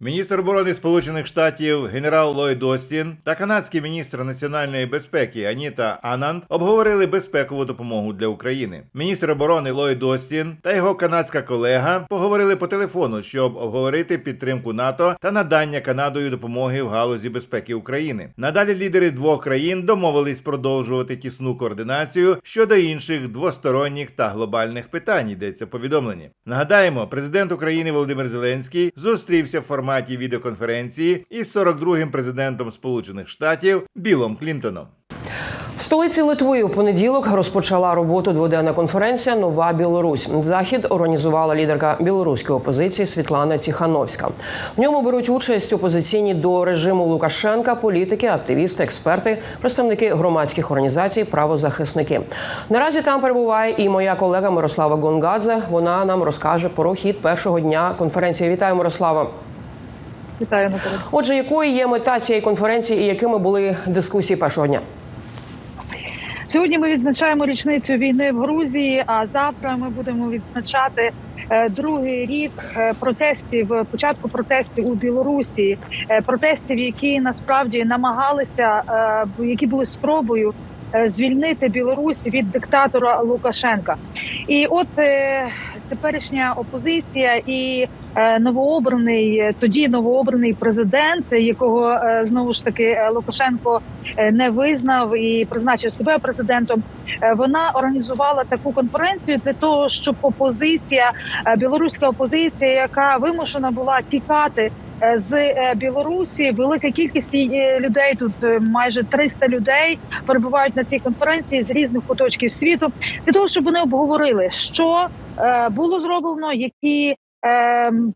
Міністр оборони Сполучених Штатів генерал Ллойд Остін та канадський міністр національної безпеки Аніта Ананд обговорили безпекову допомогу для України. Міністр оборони Ллойд Остін та його канадська колега поговорили по телефону, щоб обговорити підтримку НАТО та надання Канадою допомоги в галузі безпеки України. Надалі лідери двох країн домовились продовжувати тісну координацію щодо інших двосторонніх та глобальних питань. Йдеться в повідомленні. Нагадаємо, президент України Володимир Зеленський зустрівся в форматі відеоконференції із 42-м президентом Сполучених Штатів Білом Клінтоном. В столиці Литви у понеділок розпочала роботу дводенна конференція Нова Білорусь. Захід організувала лідерка білоруської опозиції Світлана Тіхановська. В ньому беруть участь опозиційні до режиму Лукашенка, політики, активісти, експерти, представники громадських організацій, правозахисники. Наразі там перебуває і моя колега Мирослава Гонгадзе. Вона нам розкаже про хід першого дня конференції. Вітаю, Мирослава. Вітаю Наталя. Отже, якою є мета цієї конференції і якими були дискусії першого дня? Сьогодні ми відзначаємо річницю війни в Грузії. А завтра ми будемо відзначати е, другий рік е, протестів, е, початку протестів у Білорусі, протестів, які насправді намагалися, які були спробою звільнити Білорусь від диктатора Лукашенка. І от теперішня опозиція і новообраний е, тоді новообраний президент, якого е, знову ж таки е, Лукашенко е, не визнав і призначив себе президентом. е, Вона організувала таку конференцію для того, щоб опозиція, е, білоруська опозиція, яка вимушена була тікати. е, З е, Білорусі велика кількість е, людей тут е, майже 300 людей перебувають на цій конференції з різних куточків світу для того, щоб вони обговорили, що е, було зроблено, які е,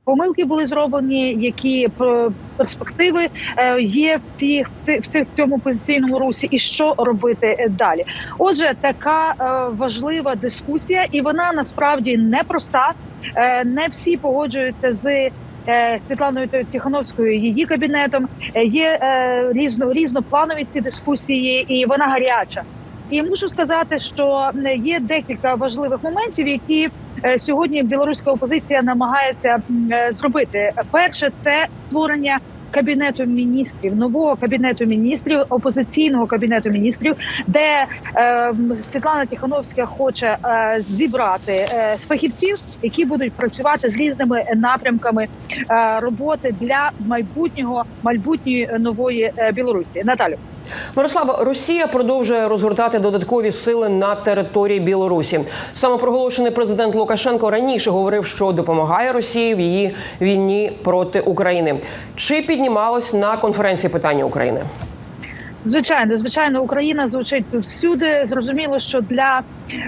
помилки були зроблені, які е, перспективи е, є в ті в ти- в цьому позиційному русі, і що робити е, далі. Отже, така важлива дискусія, і вона насправді непроста. Не всі погоджуються з. Світланою Тихановською її кабінетом є різно різнопланові ці дискусії, і вона гаряча. І мушу сказати, що є декілька важливих моментів, які е, сьогодні білоруська опозиція намагається е, зробити. Перше, це створення кабінету міністрів, нового кабінету міністрів, опозиційного кабінету міністрів, де е, Світлана Тихановська хоче е, зібрати е, фахівців, які будуть працювати з різними напрямками е, роботи для майбутнього майбутньої нової е, Білорусі. Наталю. Мирослава, Росія продовжує розгортати додаткові сили на території Білорусі. Самопроголошений президент Лукашенко раніше говорив, що допомагає Росії в її війні проти України. Чи піднімалось на конференції питання України? Звичайно, звичайно, Україна звучить всюди. Зрозуміло, що для,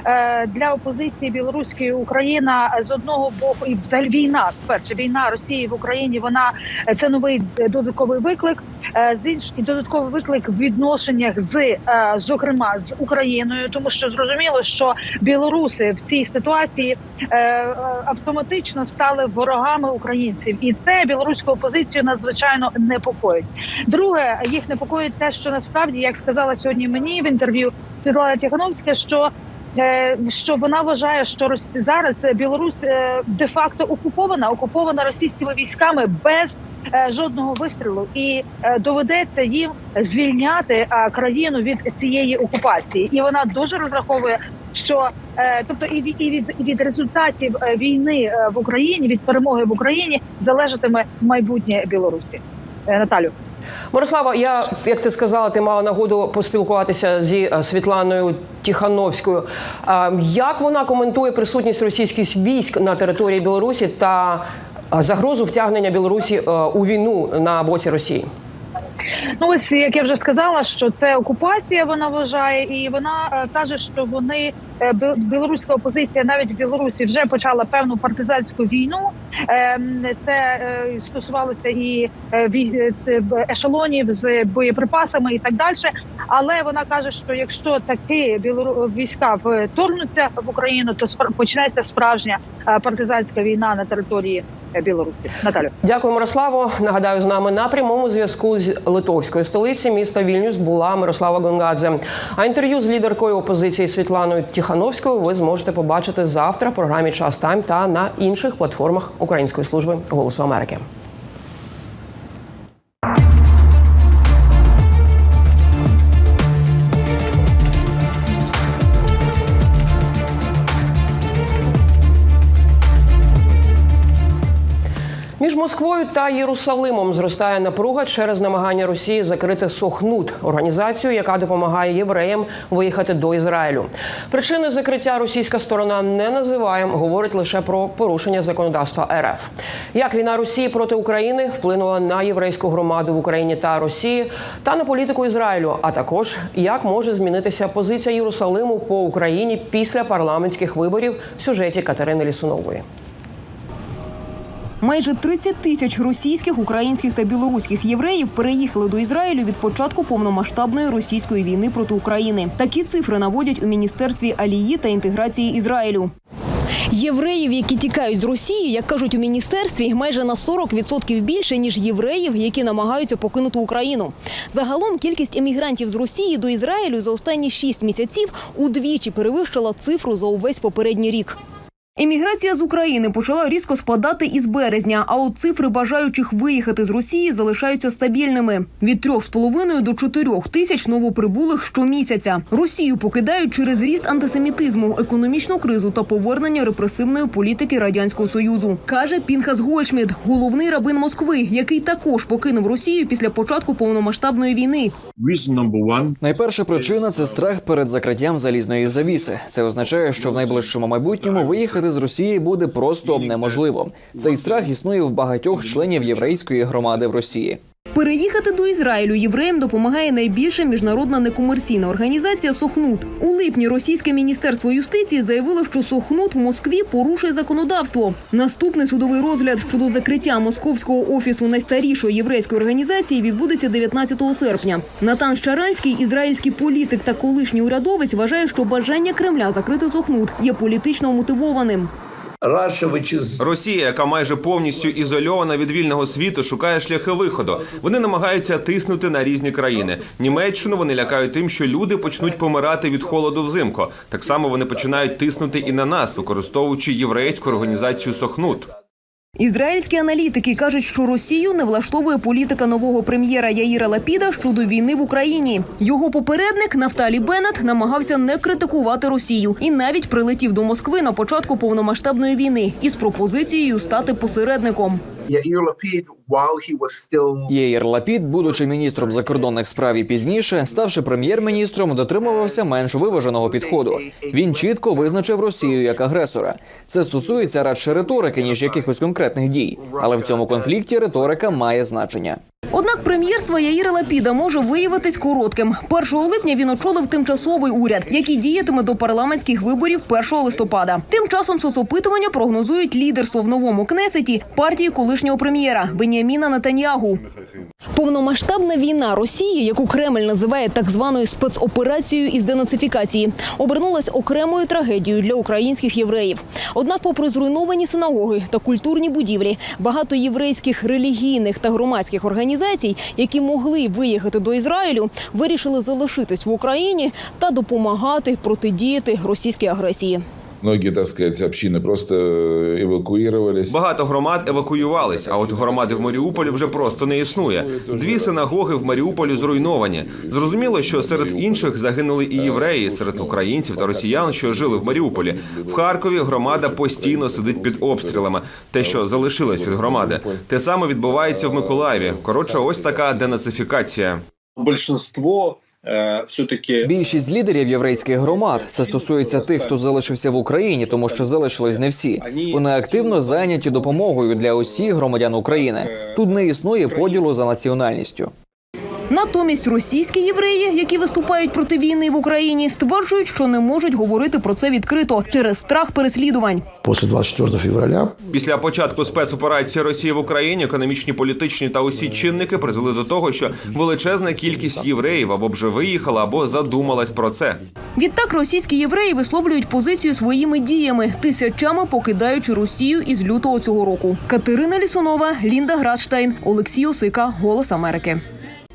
е, для опозиції білоруської Україна з одного боку і взагалі війна, перше війна Росії в Україні. Вона е, це новий е, додатковий виклик. Е, з інш і додатковий виклик в відношеннях з е, зокрема з Україною, тому що зрозуміло, що білоруси в цій ситуації е, е, автоматично стали ворогами українців, і це білоруську опозицію надзвичайно непокоїть. Друге, їх непокоїть те, що насправді, як сказала сьогодні мені в інтерв'ю Світлана Тихановська, що е, що вона вважає, що зараз Білорусь е, де-факто окупована, окупована російськими військами без е, жодного вистрілу, і доведеться їм звільняти країну від цієї окупації, і вона дуже розраховує. Що тобто і від і від, від результатів війни в Україні від перемоги в Україні залежатиме майбутнє Білорусі. Наталю. Мирослава, я як ти сказала, ти мала нагоду поспілкуватися зі е, Світланою Тихановською. Як вона коментує присутність російських військ на території Білорусі та е, загрозу втягнення Білорусі е, у війну на боці Росії? Ну ось як я вже сказала, що це окупація. Вона вважає, і вона е, каже, що вони е, білоруська опозиція навіть в Білорусі вже почала певну партизанську війну. Ем, Це е, стосувалося і ешелонів з боєприпасами і так далі. Але вона каже, що якщо білору війська вторгнуться в Україну, то почнеться справжня партизанська війна на території Білорусі. Наталю. Дякую, Мирославо. Нагадаю, з нами на прямому зв'язку з литовської столиці міста Вільнюс була Мирослава Гонгадзе. А інтерв'ю з лідеркою опозиції Світланою Тихановською ви зможете побачити завтра в програмі Час Тайм та на інших платформах Української служби Голосу Америки. Москвою та Єрусалимом зростає напруга через намагання Росії закрити Сохнут організацію, яка допомагає євреям виїхати до Ізраїлю. Причини закриття російська сторона не називає, говорить лише про порушення законодавства РФ. Як війна Росії проти України вплинула на єврейську громаду в Україні та Росії та на політику Ізраїлю, а також як може змінитися позиція Єрусалиму по Україні після парламентських виборів в сюжеті Катерини Лісунової. Майже 30 тисяч російських, українських та білоруських євреїв переїхали до Ізраїлю від початку повномасштабної російської війни проти України. Такі цифри наводять у міністерстві алії та інтеграції Ізраїлю. Євреїв, які тікають з Росії, як кажуть у міністерстві, майже на 40% більше ніж євреїв, які намагаються покинути Україну. Загалом кількість емігрантів з Росії до Ізраїлю за останні 6 місяців удвічі перевищила цифру за увесь попередній рік. Еміграція з України почала різко спадати із березня, а от цифри бажаючих виїхати з Росії залишаються стабільними від 3,5 до 4 тисяч новоприбулих щомісяця. Росію покидають через ріст антисемітизму, економічну кризу та повернення репресивної політики радянського союзу, каже Пінхас Гольшмід, головний рабин Москви, який також покинув Росію після початку повномасштабної війни. Reason Найперша причина це страх перед закриттям залізної завіси. Це означає, що в найближчому майбутньому виїхати з Росії буде просто неможливо. Цей страх існує в багатьох членів єврейської громади в Росії. Переїхати до Ізраїлю євреям допомагає найбільша міжнародна некомерційна організація Сохнут. У липні російське міністерство юстиції заявило, що Сохнут в Москві порушує законодавство. Наступний судовий розгляд щодо закриття московського офісу найстарішої єврейської організації відбудеться 19 серпня. Натан Щаранський, ізраїльський політик та колишній урядовець, вважає, що бажання Кремля закрити Сохнут є політично мотивованим. Росія, яка майже повністю ізольована від вільного світу, шукає шляхи виходу. Вони намагаються тиснути на різні країни. Німеччину вони лякають тим, що люди почнуть помирати від холоду взимку. Так само вони починають тиснути і на нас, використовуючи єврейську організацію Сохнут. Ізраїльські аналітики кажуть, що Росію не влаштовує політика нового прем'єра Яїра Лапіда щодо війни в Україні. Його попередник Нафталі Беннет намагався не критикувати Росію і навіть прилетів до Москви на початку повномасштабної війни із пропозицією стати посередником. Єєр Лапід, будучи міністром закордонних справ і пізніше, ставши прем'єр-міністром, дотримувався менш виваженого підходу. Він чітко визначив Росію як агресора. Це стосується радше риторики ніж якихось конкретних дій. Але в цьому конфлікті риторика має значення. Однак прем'єрство Яїра Лапіда може виявитись коротким. 1 липня він очолив тимчасовий уряд, який діятиме до парламентських виборів 1 листопада. Тим часом соцопитування прогнозують лідерство в новому кнесеті партії колишнього прем'єра Беніаміна Нетаньягу. Повномасштабна війна Росії, яку Кремль називає так званою спецоперацією із денацифікації, обернулась окремою трагедією для українських євреїв. Однак, попри зруйновані синагоги та культурні будівлі, багато єврейських релігійних та громадських організацій, які могли виїхати до Ізраїлю, вирішили залишитись в Україні та допомагати протидіяти російській агресії Многие, так сказать, общины просто э, эвакуировались. Багато громад евакуювались, а от громади в Маріуполі вже просто не існує. Дві синагоги в Маріуполі зруйновані. Зрозуміло, що серед інших загинули і євреї, серед українців та росіян, що жили в Маріуполі. В Харкові громада постійно сидить під обстрілами. Те, що залишилось від громади, те саме відбувається в Миколаєві. Коротше, ось така денацифікація. большинство э, все-таки Більшість лідерів єврейських громад це стосується тих, хто залишився в Україні, тому що залишились не всі. Вони активно зайняті допомогою для усіх громадян України. Тут не існує поділу за національністю. Натомість російські євреї, які виступають проти війни в Україні, стверджують, що не можуть говорити про це відкрито через страх переслідувань. После 24 февраля Після початку спецоперації Росії в Україні економічні, політичні та усі чинники призвели до того, що величезна кількість євреїв або вже виїхала, або задумалась про це. Відтак російські євреї висловлюють позицію своїми діями, тисячами покидаючи Росію із лютого цього року. Катерина Лісунова, Лінда Градштайн, Олексій Осика, Голос Америки.